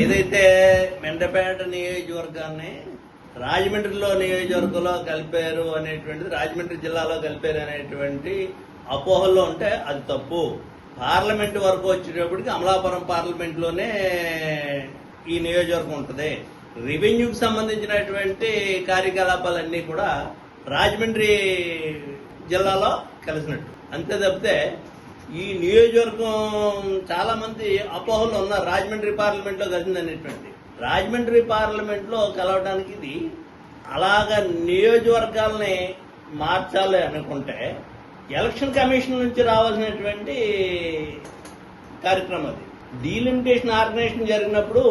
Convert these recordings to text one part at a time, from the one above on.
ఏదైతే మెండపేట నియోజకవర్గాన్ని రాజమండ్రిలో నియోజకవర్గంలో కలిపారు అనేటువంటిది రాజమండ్రి జిల్లాలో కలిపారు అనేటువంటి అపోహల్లో ఉంటే అది తప్పు. పార్లమెంట్ వరకు వచ్చేటప్పటికి అమలాపురం పార్లమెంట్లోనే ఈ నియోజకవర్గం ఉంటుంది. రెవెన్యూకి సంబంధించినటువంటి కార్యకలాపాలన్నీ కూడా రాజమండ్రి జిల్లాలో కలిసినట్టు. అంతే తప్పితే ఈ నియోజకవర్గం చాలా మంది అపోహలు ఉన్నారు రాజమండ్రి పార్లమెంట్లో కలిసిందనేటువంటి. రాజమండ్రి పార్లమెంట్లో కలవడానికి ఇది అలాగా నియోజకవర్గాల్ని మార్చాలి అనుకుంటే ఎలక్షన్ కమిషన్ నుంచి రావాల్సినటువంటి కార్యక్రమం అది. డీలిమిటేషన్ ఆర్గనైజేషన్ జరిగినప్పుడు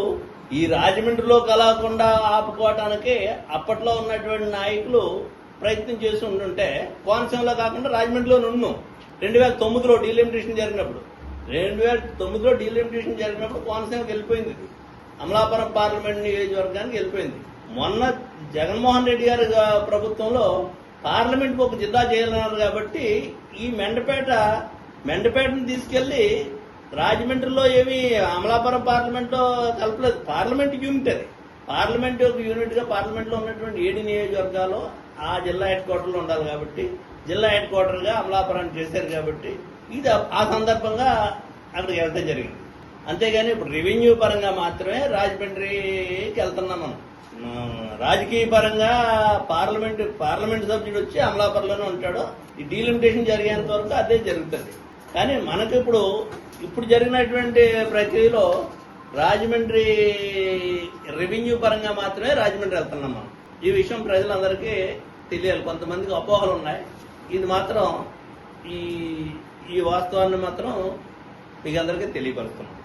ఈ రాజమండ్రిలో కలవకుండా ఆపుకోవటానికి అప్పట్లో ఉన్నటువంటి నాయకులు ప్రయత్నం చేసి ఉంటుంటే కోనసీమలో కాకుండా రాజమండ్రిలో ఉన్నాం. రెండు వేల తొమ్మిదిలో డీలిమిటేషన్ జరిగినప్పుడు రెండు వేల తొమ్మిదిలో డీలిమిటేషన్ జరిగినప్పుడు కోనసీమకి వెళ్ళిపోయింది ఇది. అమలాపురం పార్లమెంట్ నియోజకవర్గానికి వెళ్ళిపోయింది. మొన్న జగన్మోహన్ రెడ్డి గారి ప్రభుత్వంలో పార్లమెంట్ ఒక జిల్లా చేయాలన్నారు కాబట్టి ఈ మెండపేట మెండపేటను తీసుకెళ్ళి రాజమండ్రిలో ఏమి అమలాపురం పార్లమెంట్లో కలపలేదు. పార్లమెంట్ యూనిట్ అది. పార్లమెంట్ ఒక యూనిట్గా పార్లమెంట్లో ఉన్నటువంటి ఏడు నియోజకవర్గాలు ఆ జిల్లా హెడ్ క్వార్టర్లో ఉండాలి కాబట్టి జిల్లా హెడ్ క్వార్టర్గా అమలాపురాన్ని చేశారు కాబట్టి ఇది ఆ- సందర్భంగా అక్కడికి వెళ్తే జరిగింది. అంతేగాని ఇప్పుడు రెవెన్యూ పరంగా మాత్రమే రాజమండ్రికి వెళ్తున్నాం మనం. రాజకీయ పరంగా పార్లమెంట్ పార్లమెంట్ సభ్యుడు వచ్చి అమలాపురంలోనే ఉంటాడు. ఈ డీలిమిటేషన్ జరిగేంత వరకు అదే జరుగుతుంది. కానీ మనకి ఇప్పుడు ఇప్పుడు జరిగినటువంటి ప్రక్రియలో రాజమండ్రి రెవెన్యూ పరంగా మాత్రమే రాజమండ్రి వెళ్తున్నాం మనం. ఈ విషయం ప్రజలందరికీ తెలియాలి. కొంతమందికి అపోహలు ఉన్నాయి ఇది మాత్రం ఈ ఈ వాస్తవాన్ని మాత్రం మీకు అందరికీ తెలియపరుస్తున్నాం.